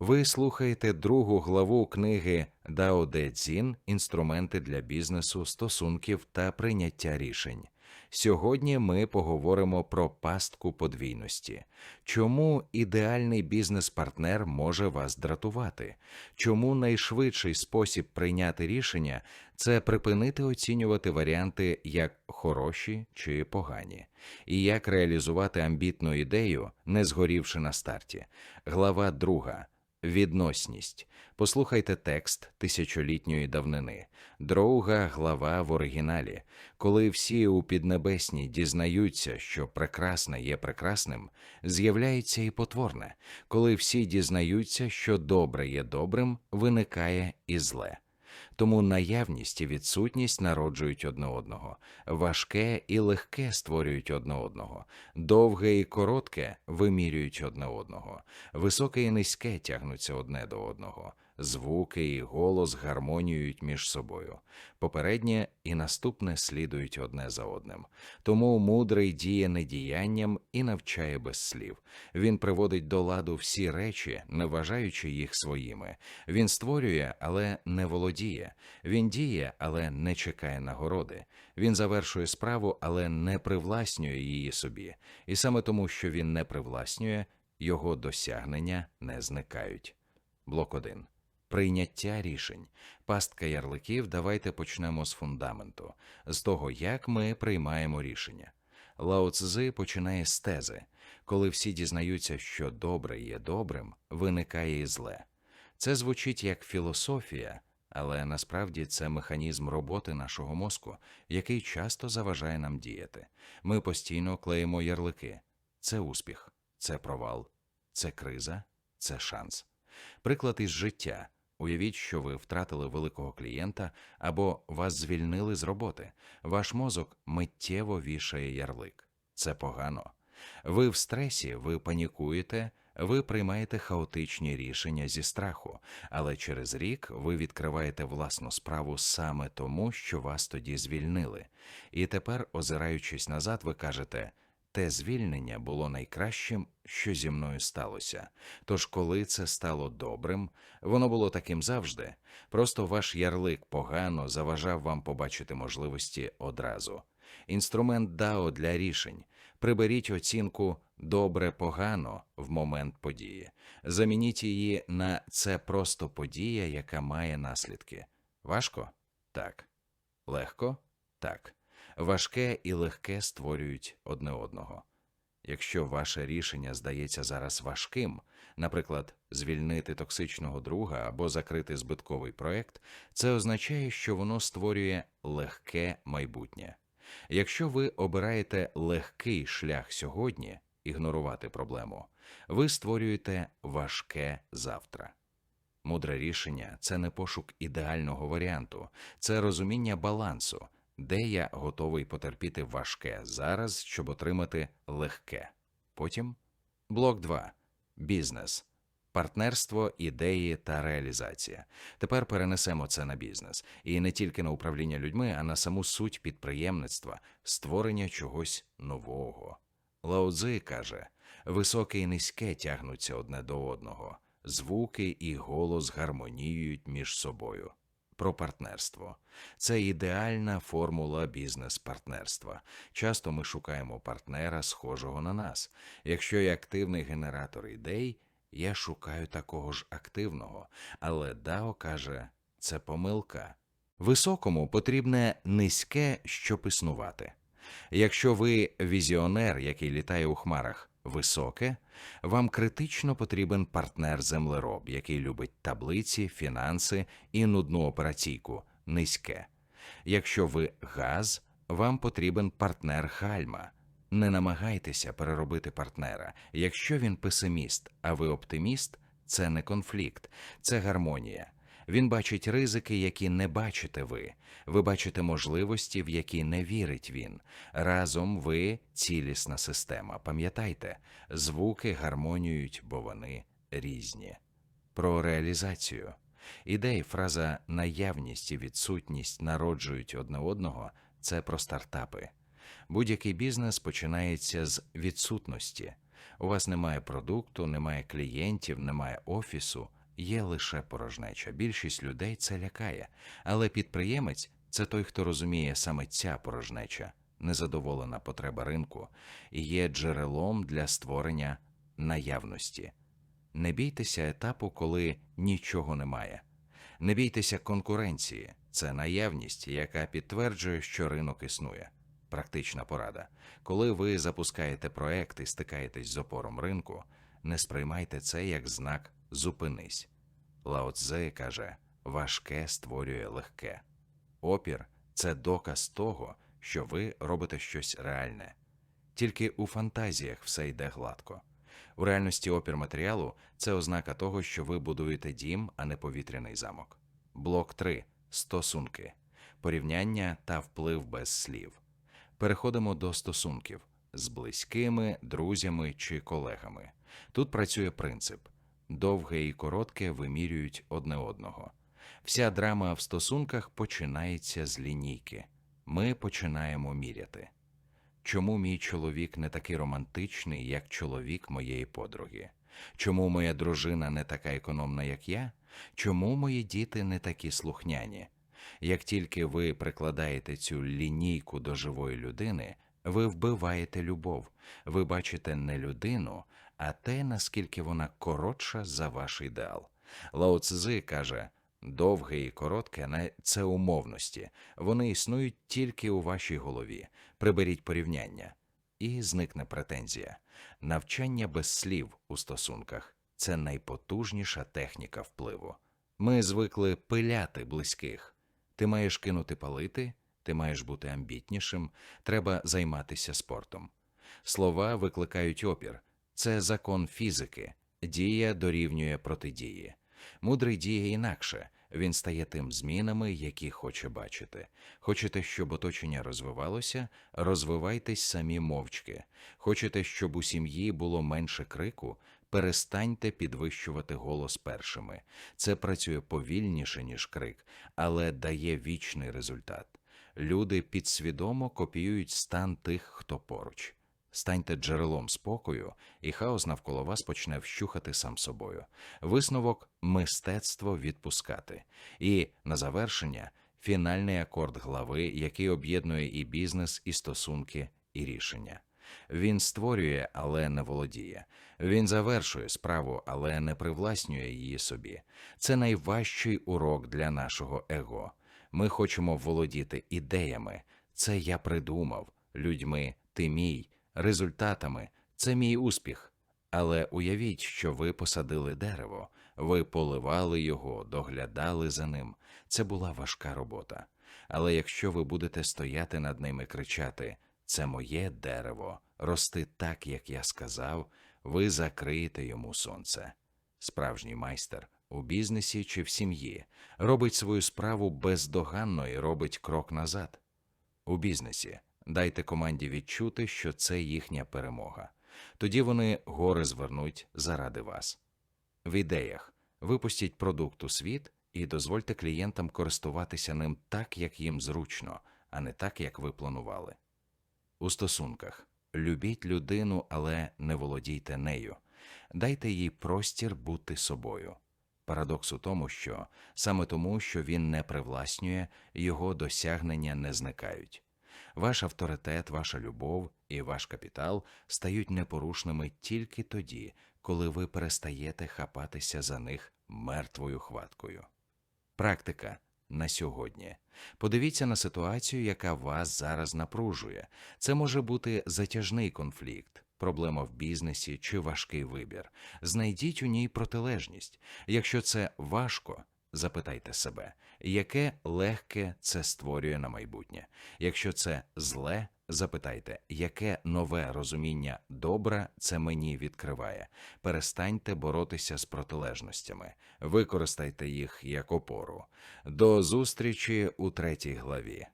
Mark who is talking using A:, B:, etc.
A: Ви слухаєте другу главу книги Дао Де Цзін Інструменти для бізнесу, стосунків та прийняття рішень. Сьогодні ми поговоримо про пастку подвійності. Чому ідеальний бізнес-партнер може вас дратувати? Чому найшвидший спосіб прийняти рішення це припинити оцінювати варіанти як хороші чи погані, і як реалізувати амбітну ідею, не згорівши на старті. Глава друга. Відносність. Послухайте текст тисячолітньої давнини, друга глава в оригіналі. Коли всі у піднебесні дізнаються, що прекрасне є прекрасним, з'являється і потворне. Коли всі дізнаються, що добре є добрим, виникає і зле. Тому наявність і відсутність народжують одне одного, важке і легке створюють одне одного, довге і коротке вимірюють одне одного, високе і низьке тягнуться одне до одного, звуки і голос гармоніюють між собою. Попереднє і наступне слідують одне за одним. Тому мудрий діє не діянням і навчає без слів. Він приводить до ладу всі речі, не вважаючи їх своїми. Він створює, але не володіє. Він діє, але не чекає нагороди. Він завершує справу, але не привласнює її собі. І саме тому, що він не привласнює, його досягнення не зникають. Блок 1. Прийняття рішень. Пастка ярликів. Давайте почнемо з фундаменту, з того, як ми приймаємо рішення. Лао Цзи починає з тези. Коли всі дізнаються, що добре є добрим, виникає і зле. Це звучить як філософія, але насправді це механізм роботи нашого мозку, який часто заважає нам діяти. Ми постійно клеїмо ярлики. Це успіх, це провал, це криза, це шанс. Приклад із життя. Уявіть, що ви втратили великого клієнта або вас звільнили з роботи. Ваш мозок миттєво вішає ярлик. Це погано. Ви в стресі, ви панікуєте, ви приймаєте хаотичні рішення зі страху, але через рік ви відкриваєте власну справу саме тому, що вас тоді звільнили. І тепер, озираючись назад, ви кажете. Те звільнення було найкращим, що зі мною сталося. Тож, коли це стало добрим, воно було таким завжди. Просто ваш ярлик погано заважав вам побачити можливості одразу. Інструмент ДАО для рішень. Приберіть оцінку добре погано в момент події. Замініть її на це просто подія, яка має наслідки. Важко? Так. Легко? Так. Важке і легке створюють одне одного. Якщо ваше рішення здається зараз важким, наприклад, звільнити токсичного друга або закрити збитковий проект, це означає, що воно створює легке майбутнє. Якщо ви обираєте легкий шлях сьогодні, ігнорувати проблему, ви створюєте важке завтра. Мудре рішення це не пошук ідеального варіанту, це розуміння балансу де я готовий потерпіти важке зараз, щоб отримати легке. Потім блок 2. Бізнес. Партнерство, ідеї та реалізація. Тепер перенесемо це на бізнес і не тільки на управління людьми, а на саму суть підприємництва, створення чогось нового. Лао Цзи каже: високе і низьке тягнуться одне до одного, звуки і голос гармоніюють між собою про партнерство. Це ідеальна формула бізнес-партнерства. Часто ми шукаємо партнера, схожого на нас. Якщо я активний генератор ідей, я шукаю такого ж активного, але Дао каже, це помилка. Високому потрібне низьке, щоб існувати. Якщо ви візіонер, який літає у хмарах, високе, вам критично потрібен партнер-землероб, який любить таблиці, фінанси і нудну операційку низьке. Якщо ви газ, вам потрібен партнер гальма. Не намагайтеся переробити партнера. Якщо він песиміст, а ви оптиміст, це не конфлікт, це гармонія. Він бачить ризики, які не бачите ви. Ви бачите можливості, в які не вірить він. Разом ви цілісна система. Пам'ятайте, звуки гармонюють, бо вони різні. Про реалізацію. Ідеї, фраза наявність і відсутність народжують одне одного це про стартапи. Будь-який бізнес починається з відсутності. У вас немає продукту, немає клієнтів, немає офісу, є лише порожнеча. Більшість людей це лякає, але підприємець це той, хто розуміє саме ця порожнеча, незадоволена потреба ринку, і є джерелом для створення наявності. Не бійтеся етапу, коли нічого немає. Не бійтеся конкуренції, це наявність, яка підтверджує, що ринок існує. Практична порада. Коли ви запускаєте проект і стикаєтесь з опором ринку, не сприймайте це як знак зупинись. Лао Цзе каже: важке створює легке. Опір це доказ того, що ви робите щось реальне. Тільки у фантазіях все йде гладко. У реальності опір матеріалу це ознака того, що ви будуєте дім, а не повітряний замок. Блок 3. Стосунки. Порівняння та вплив без слів. Переходимо до стосунків з близькими, друзями чи колегами. Тут працює принцип: довге і коротке вимірюють одне одного. Вся драма в стосунках починається з лінійки. Ми починаємо міряти. Чому мій чоловік не такий романтичний, як чоловік моєї подруги? Чому моя дружина не така економна, як я? Чому мої діти не такі слухняні? Як тільки ви прикладаєте цю лінійку до живої людини, ви вбиваєте любов, ви бачите не людину, а те, наскільки вона коротша за ваш ідеал. Лао Цзи каже: довге і коротке це умовності, вони існують тільки у вашій голові. Приберіть порівняння, і зникне претензія. Навчання без слів у стосунках це найпотужніша техніка впливу. Ми звикли пиляти близьких. Ти маєш кинути палити, ти маєш бути амбітнішим, треба займатися спортом. Слова викликають опір. Це закон фізики, дія дорівнює протидії. Мудрий діє інакше. Він стає тим змінами, які хоче бачити. Хочете, щоб оточення розвивалося, розвивайтесь самі мовчки. Хочете, щоб у сім'ї було менше крику, перестаньте підвищувати голос першими. Це працює повільніше, ніж крик, але дає вічний результат. Люди підсвідомо копіюють стан тих, хто поруч. Станьте джерелом спокою, і хаос навколо вас почне вщухати сам собою. Висновок мистецтво відпускати. І на завершення фінальний акорд глави, який об'єднує і бізнес, і стосунки, і рішення. Він створює, але не володіє. Він завершує справу, але не привласнює її собі. Це найважчий урок для нашого его. Ми хочемо володіти ідеями. Це я придумав, людьми, ти мій результатами це мій успіх. Але уявіть, що ви посадили дерево, ви поливали його, доглядали за ним. Це була важка робота. Але якщо ви будете стояти над ним і кричати Це моє дерево, рости так, як я сказав, ви закриєте йому сонце. Справжній майстер у бізнесі чи в сім'ї робить свою справу бездоганно і робить крок назад. У бізнесі Дайте команді відчути, що це їхня перемога. Тоді вони гори звернуть заради вас. В ідеях випустіть продукт у світ і дозвольте клієнтам користуватися ним так, як їм зручно, а не так, як ви планували. У стосунках любіть людину, але не володійте нею. Дайте їй простір бути собою. Парадокс у тому, що саме тому, що він не привласнює, його досягнення не зникають. Ваш авторитет, ваша любов і ваш капітал стають непорушними тільки тоді, коли ви перестаєте хапатися за них мертвою хваткою. Практика на сьогодні. Подивіться на ситуацію, яка вас зараз напружує. Це може бути затяжний конфлікт, проблема в бізнесі чи важкий вибір. Знайдіть у ній протилежність. Якщо це важко, Запитайте себе, яке легке це створює на майбутнє. Якщо це зле, запитайте, яке нове розуміння добра це мені відкриває. Перестаньте боротися з протилежностями, використайте їх як опору. До зустрічі у третій главі.